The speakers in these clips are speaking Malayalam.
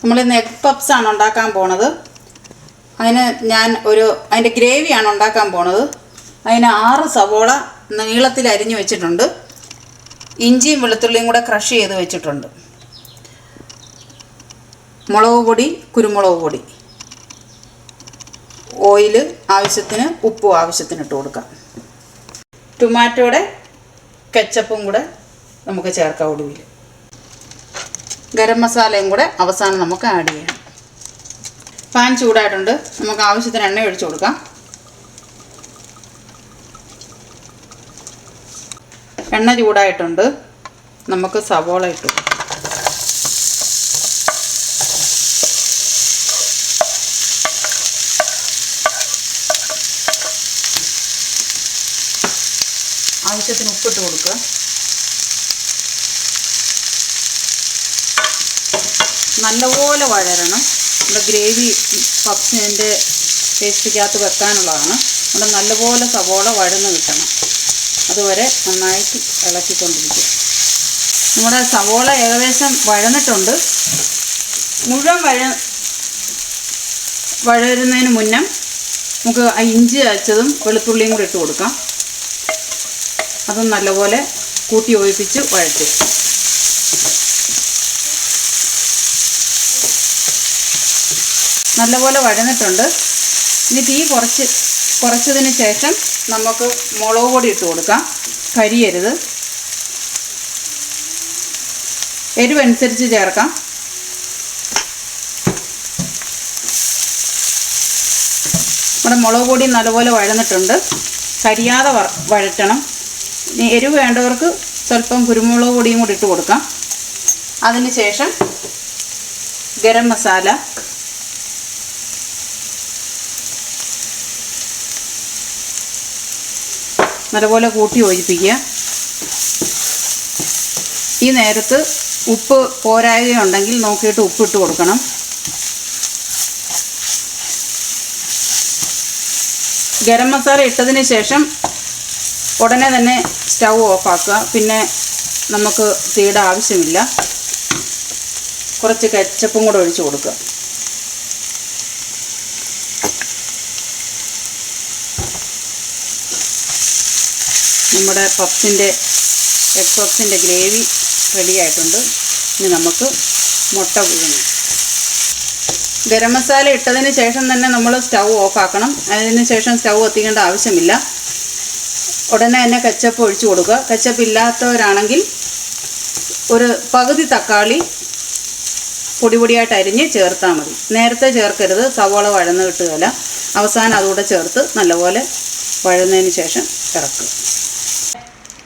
നമ്മൾ ഇന്ന് എഗ് പപ്സ് ആണ് ഉണ്ടാക്കാൻ പോണത്. അതിന് ഞാൻ ഒരു അതിന്റെ ഗ്രേവിയാണ് ഉണ്ടാക്കാൻ പോണത്. അതിന് ആറ് സവോള നീളത്തിൽ അരിഞ്ഞു വെച്ചിട്ടുണ്ട്. ഇഞ്ചിയും വെളുത്തുള്ളിയും കൂടെ ക്രഷ് ചെയ്ത് വെച്ചിട്ടുണ്ട്. മുളക് പൊടി കുരുമുളക് പൊടി. ഓയിൽ ആവശ്യത്തിന് ഉപ്പും ആവശ്യത്തിന് ഇട്ട് കൊടുക്കാം. ടൊമാറ്റോയുടെ കെച്ചപ്പും കൂടെ നമുക്ക് ചേർക്കാം ഒടുവിൽ. ഗരം മസാലയും കൂടെ അവസാനം നമുക്ക് ആഡ് ചെയ്യാം. പാൻ ചൂടായിട്ടുണ്ട്. നമുക്ക് ആവശ്യത്തിന് എണ്ണ ഒഴിച്ചു കൊടുക്കാം. എണ്ണ ചൂടായിട്ടുണ്ട്. നമുക്ക് സവോള ഇട്ടു. ആവശ്യത്തിന് ഉപ്പിട്ട് കൊടുക്കുക. നല്ലപോലെ വഴരണം. നമ്മുടെ ഗ്രേവി പപ്സിന്റെ പേസ്റ്റിക്കകത്ത് വെക്കാനുള്ളതാണ്. നമ്മുടെ നല്ലപോലെ സവോള വഴന്ന് കിട്ടണം. അതുവരെ നന്നായിട്ട് ഇളക്കിക്കൊണ്ടിരിക്കുക. നമ്മുടെ സവോള ഏകദേശം വഴന്നിട്ടുണ്ട്. മുഴുവൻ വഴ വഴരുന്നതിന് മുന്നേ നമുക്ക് ഇഞ്ചി അരച്ചതും വെളുത്തുള്ളിയും കൂടി ഇട്ട് കൊടുക്കാം. അതും നല്ലപോലെ കൂട്ടി ഒഴിപ്പിച്ച് വഴറ്റുക. നല്ലപോലെ വഴന്നിട്ടുണ്ട്. ഇനി തീ കുറച്ച് കുറച്ചതിന് ശേഷം നമുക്ക് മുളക് പൊടി ഇട്ട് കൊടുക്കാം. കരിയരുത്. എരിവനുസരിച്ച് ചേർക്കാം. നമ്മുടെ മുളക് പൊടി നല്ലപോലെ വഴന്നിട്ടുണ്ട്. കരിയാതെ വഴറ്റണം. ഇനി എരിവ് വേണ്ടവർക്ക് സ്വല്പം കുരുമുളക് പൊടിയും കൂടി ഇട്ട് കൊടുക്കാം. അതിന് ശേഷം ഗരം മസാല നല്ലപോലെ കൂട്ടി യോജിപ്പിക്കുക. ഈ നേരത്ത് ഉപ്പ് പോരായുകയുണ്ടെങ്കിൽ നോക്കിയിട്ട് ഉപ്പിട്ട് കൊടുക്കണം. ഗരം മസാല ഇട്ടതിന് ശേഷം ഉടനെ തന്നെ സ്റ്റൗ ഓഫാക്കുക പിന്നെ നമുക്ക് തീയുടെ ആവശ്യമില്ല. കുറച്ച് കെച്ചപ്പും കൂടെ ഒഴിച്ച് കൊടുക്കുക. നമ്മുടെ പപ്സിന്റെ എഗ് പപ്സിന്റെ ഗ്രേവി റെഡി ആയിട്ടുണ്ട്. ഇനി നമുക്ക് മുട്ട പുഴുങ്ങാം. ഗരം മസാല ഇട്ടതിന് ശേഷം തന്നെ നമ്മൾ സ്റ്റൗ ഓഫാക്കണം അതിന് ശേഷം സ്റ്റൗ കത്തിക്കേണ്ട ആവശ്യമില്ല. ഉടനെ തന്നെ കച്ചപ്പ് ഒഴിച്ചു കൊടുക്കുക. കച്ചപ്പ് ഇല്ലാത്തവരാണെങ്കിൽ ഒരു പകുതി തക്കാളി പൊടി പൊടിയായിട്ട് അരിഞ്ഞ് ചേർത്താൽ മതി. നേരത്തെ ചേർക്കരുത്. സവോള വഴന്ന് കിട്ടുകയില്ല. അവസാനം അതുകൂടെ ചേർത്ത് നല്ലപോലെ വഴന്നതിന് ശേഷം ഇറക്കുക.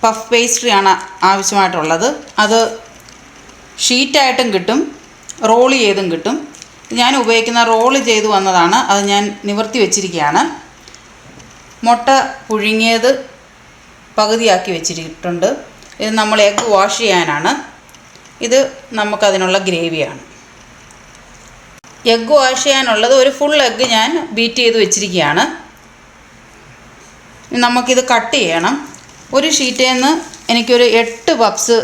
പഫ് പേസ്ട്രിയാണ് ആവശ്യമായിട്ടുള്ളത്. അത് ഷീറ്റായിട്ടും കിട്ടും റോൾ ചെയ്തും കിട്ടും. ഞാൻ ഉപയോഗിക്കുന്ന റോൾ ചെയ്തു വന്നതാണ്. അത് ഞാൻ നിവർത്തി വെച്ചിരിക്കുകയാണ്. മുട്ട പുഴുങ്ങിയത് പകുതിയാക്കി വെച്ചിട്ടുണ്ട്. ഇത് നമ്മൾ എഗ്ഗ് വാഷ് ചെയ്യാനാണ്. ഇത് നമുക്കതിനുള്ള ഗ്രേവിയാണ്. എഗ്ഗ് വാഷ് ചെയ്യാനുള്ളത് ഒരു ഫുൾ എഗ്ഗ് ഞാൻ ബീറ്റ് ചെയ്ത് വെച്ചിരിക്കുകയാണ്. നമുക്കിത് കട്ട് ചെയ്യണം. ഒരു ഷീറ്റിൽ നിന്ന് എനിക്കൊരു എട്ട് പപ്സ്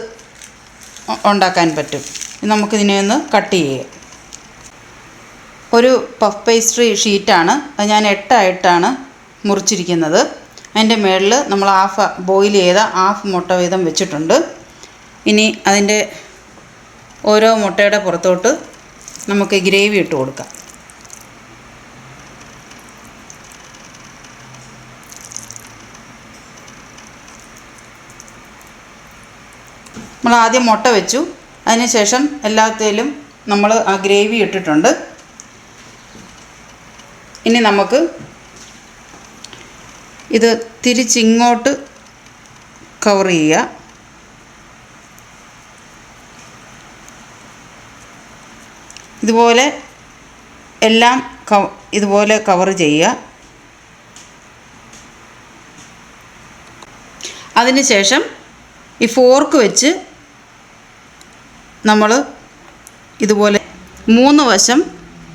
ഉണ്ടാക്കാൻ പറ്റും. ഇനി നമുക്കിതിനെ ഒന്ന് കട്ട് ചെയ്യാം. ഒരു പഫ് പേസ്ട്രി ഷീറ്റാണ്. അത് ഞാൻ എട്ടായിട്ടാണ് മുറിച്ചിരിക്കുന്നത്. അതിന്റെ മുകളിൽ നമ്മൾ ഹാഫ് ബോയിൽ ചെയ്ത ഹാഫ് മുട്ട വീതം വെച്ചിട്ടുണ്ട്. ഇനി അതിന്റെ ഓരോ മുട്ടയുടെ പുറത്തോട്ട് നമുക്ക് ഗ്രേവി ഇട്ട് കൊടുക്കാം. നമ്മൾ ആദ്യം മുട്ട വെച്ചു. അതിനുശേഷം എല്ലാത്തിലും നമ്മൾ ആ ഗ്രേവി ഇട്ടിട്ടുണ്ട്. ഇനി നമുക്ക് ഇത് തിരിച്ചിങ്ങോട്ട് കവർ ചെയ്യുക. ഇതുപോലെ എല്ലാം കവ ഇതുപോലെ കവർ ചെയ്യുക. അതിനുശേഷം ഈ ഫോർക്ക് വെച്ച് നമ്മൾ ഇതുപോലെ മൂന്ന് വശം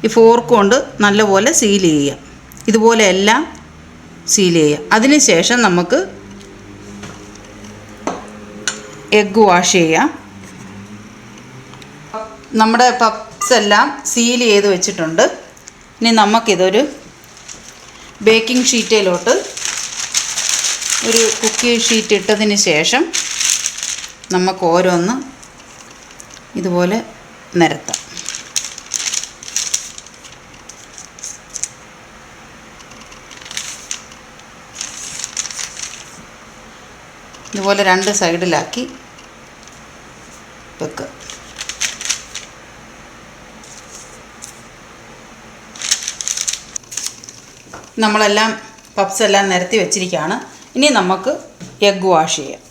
ഈ ഫോർക്ക് കൊണ്ട് നല്ലപോലെ സീൽ ചെയ്യുക. ഇതുപോലെ എല്ലാം സീൽ ചെയ്യുക. അതിനുശേഷം നമുക്ക് എഗ്ഗ് വാഷ് ചെയ്യാം നമ്മുടെ പപ്സ് എല്ലാം സീൽ ചെയ്ത് വെച്ചിട്ടുണ്ട്. ഇനി നമുക്കിതൊരു ബേക്കിംഗ് ഷീറ്റിലോട്ട് ഒരു കുക്കി ഷീറ്റ് ഇട്ടതിന് ശേഷം നമുക്ക് ഓരോന്ന് ഇതുപോലെ നിരത്താം. ഇതുപോലെ രണ്ട് സൈഡിലാക്കി വെക്കുക. നമ്മളെല്ലാം പപ്സ് എല്ലാം നിരത്തി വെച്ചിരിക്കുകയാണ്. ഇനി നമുക്ക് എഗ്ഗ് വാഷ് ചെയ്യാം.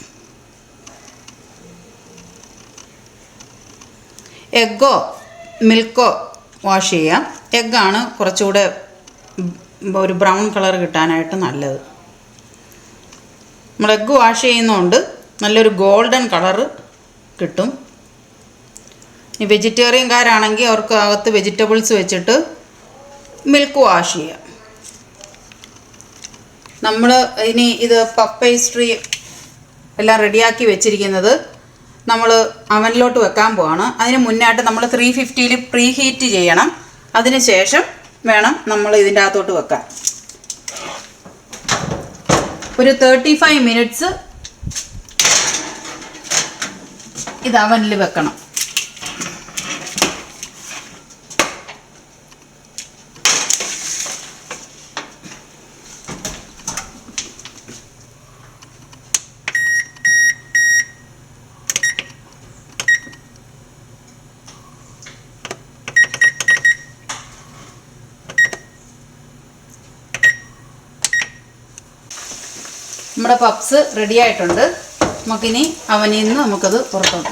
എഗ്ഗോ മിൽക്കോ വാഷ് ചെയ്യാം. എഗ്ഗാണ് കുറച്ചുകൂടെ ഒരു ബ്രൗൺ കളർ കിട്ടാനായിട്ട് നല്ലത്. നമ്മൾ എഗ്ഗ് വാഷ് ചെയ്യുന്നതുകൊണ്ട് നല്ലൊരു ഗോൾഡൻ കളർ കിട്ടും. ഈ വെജിറ്റേറിയൻകാരാണെങ്കിൽ അവർക്ക് അകത്ത് വെജിറ്റബിൾസ് വെച്ചിട്ട് മിൽക്ക് വാഷ് ചെയ്യാം. നമ്മൾ ഇനി ഇത് പഫ് പേസ്ട്രി എല്ലാം റെഡിയാക്കി വെച്ചിരിക്കുന്നത് നമ്മൾ അവനിലോട്ട് വെക്കാൻ പോവാണ്. അതിന് മുന്നായിട്ട് നമ്മൾ ത്രീ ഫിഫ്റ്റിയിൽ പ്രീ ഹീറ്റ് ചെയ്യണം. അതിന് ശേഷം വേണം നമ്മൾ ഇതിന്റെ അകത്തോട്ട് വെക്കാൻ. ഒരു തേർട്ടി ഫൈവ് മിനിറ്റ്സ് ഇത് അവനിൽ വെക്കണം. നമ്മുടെ പപ്സ് റെഡി ആയിട്ടുണ്ട്. നമുക്കിനി അവനിൽ നിന്ന് നമുക്കത് പുറത്തോട്ട്